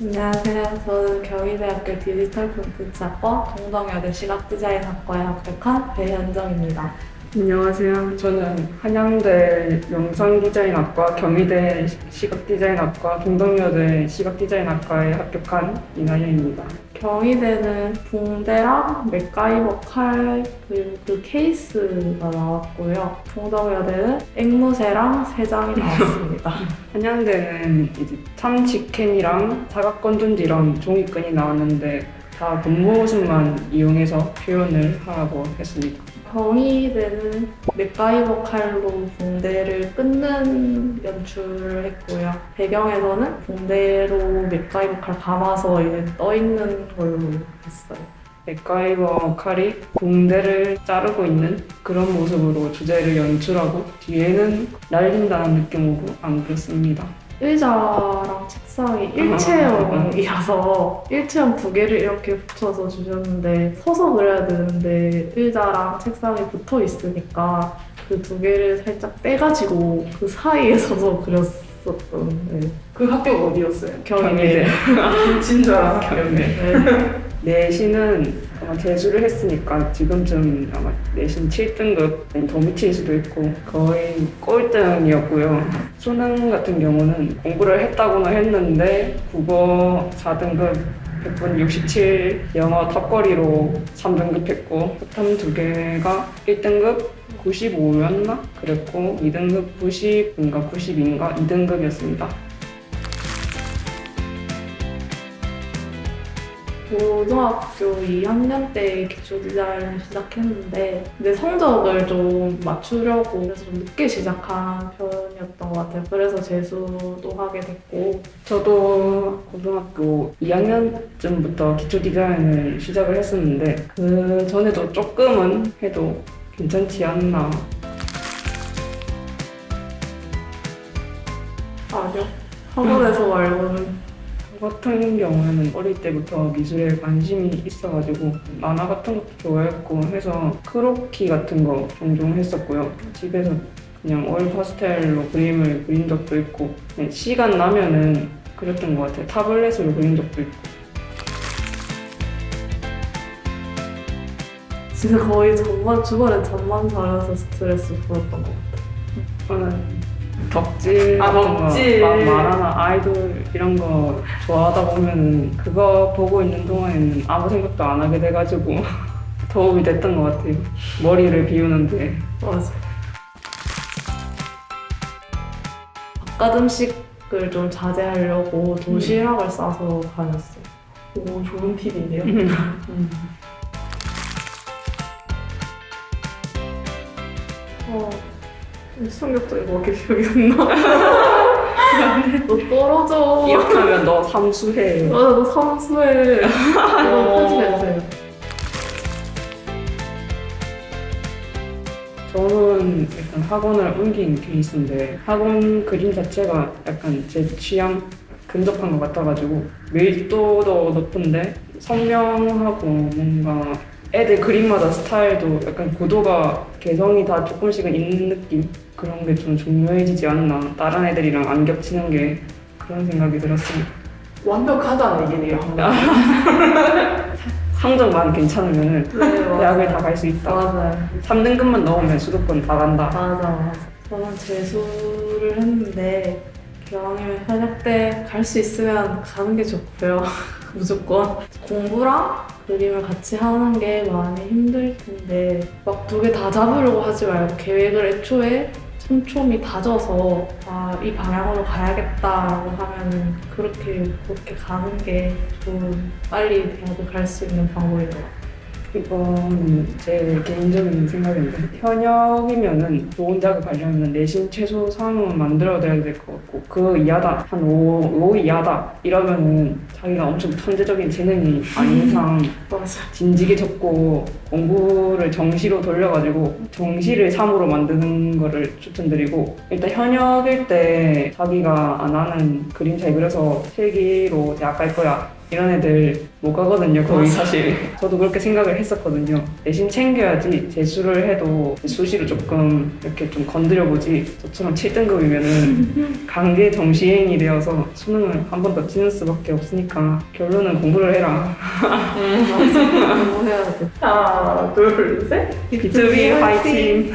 안녕하세요. 저는 경희대학교 디지털 콘텐츠학과 동덕여대 시각디자인학과에 합격한 배현정입니다. 안녕하세요. 저는 한양대 영상디자인학과, 경희대 시각디자인학과, 동덕여대 시각디자인학과에 합격한 이나연입니다. 경희대는 붕대랑 맥가이버 칼 그리고 그 케이스가 나왔고요. 동덕여대는 앵무새랑 세 장이 나왔습니다. 한양대는 이제 참치캔이랑 사각건전지랑 종이끈이 나왔는데 다 본모습만 이용해서 표현을 하라고 했습니다. 경희대는 맥가이버 칼로 붕대를 끊는 연출을 했고요. 배경에서는 붕대로 맥가이버 칼 감아서 이제 떠 있는 걸로 했어요. 맥가이버 칼이 붕대를 자르고 있는 그런 모습으로 주제를 연출하고 뒤에는 날린다는 느낌으로 안 그렸습니다. 의자랑 책상이 일체형이라서 일체형 두 개를 이렇게 붙여서 주셨는데 서서 그려야 되는데 의자랑 책상이 붙어 있으니까 그 두 개를 살짝 빼가지고 그 사이에 서서 그렸었던 네. 그 학교가 어디였어요? 경희대. 진짜 경희대. 네. 내신은 아마 재수를 했으니까 지금쯤 아마 내신 7등급 아니 더 밑일 수도 있고 거의 꼴등이었고요. 수능 같은 경우는 공부를 했다고는 했는데 국어 4등급 100분 67 영어 탑거리로 3등급 했고 포탐 두 개가 1등급 95였나? 그랬고 2등급 90인가 90인가 2등급이었습니다. 고등학교 2학년 때 기초 디자인을 시작했는데 근데 성적을 좀 맞추려고 그래서 좀 늦게 시작한 편이었던 것 같아요. 그래서 재수도 하게 됐고 저도 고등학교 2학년쯤부터 기초 디자인을 시작을 했었는데 그 전에도 조금은 해도 괜찮지 않나. 아니요. 학원에서 말고는 저 같은 경우에는 어릴 때부터 미술에 관심이 있어가지고 만화 같은 것도 좋아했고 해서 크로키 같은 거 종종 했었고요. 집에서 그냥 올 파스텔로 그림을 그린 적도 있고 그냥 시간 나면은 그렸던 것 같아요. 타블렛으로 그린 적도 있고. 진짜 거의 잠만 주말엔 잠만 자면서 스트레스 풀었던 것 같아요. 저는 덕질 아, 같은 덕질. 거 마- 만화나 아이돌 이런 거 좋아하다 보면은 그거 보고 있는 동안에는 아무 생각도 안 하게 돼가지고 도움이 됐던 것 같아요. 머리를 비우는데 맞아. 바깥 음식을 좀 자제하려고 도시락을 싸서 다녔어요. 오 좋은 팁인데요. 음. 어, 성격적인 거 이렇게 기억이 안 나. 너 떨어져. 이렇게 하면 너 삼수해. 맞아, 너 삼수해. 이거 편집해주세요. 저는 일단 학원을 옮긴 케이스인데 학원 그림 자체가 약간 제 취향 근접한 것 같아가지고 밀도도 높은데 선명하고 뭔가 애들 그림마다 스타일도 약간 구도가 개성이 다 조금씩은 있는 느낌 그런 게 좀 중요해지지 않나 다른 애들이랑 안 겹치는 게 그런 생각이 들었습니다 완벽하다는 얘기네요. 성적만 괜찮으면 네. 대학을 다 갈 수 있다 맞아요. 3등급만 넣으면 수도권 다 간다 맞아, 맞아. 저는 재수를 했는데 기왕이면 현역 때 갈 수 있으면 가는 게 좋고요. 무조건 공부랑 그림을 같이 하는 게 많이 힘들 텐데 막 두 개 다 잡으려고 하지 말고 계획을 애초에 촘촘히 다져서 아 이 방향으로 가야겠다라고 하면은 그렇게 그렇게 가는 게 좀 빨리 대학을 갈 수 있는 방법인 것 같아요. 이거는 제 개인적인 생각인데 현역이면은 좋은 대학을 가려면 내신 최소 3은 만들어야 될 것 같고 그 이하다 한 5, 5 이하다 이러면은 자기가 엄청 천재적인 재능이 아닌 이상. 진지게 적고 공부를 정시로 돌려가지고 정시를 3으로 만드는 거를 추천드리고 일단 현역일 때 자기가 안 하는 그림 잘 그려서 필기로 대학 갈 거야 이런 애들 못 가거든요 거의 맞아. 사실 저도 그렇게 생각을 했었거든요 내신 챙겨야지 재수를 해도 수시로 조금 이렇게 좀 건드려보지 저처럼 7등급이면은 강제 정시행이 되어서 수능을 한 번 더 치는 수밖에 없으니까 결론은 공부를 해라 공부해야 돼. 하나, 둘, 셋. 비투비 화이팅!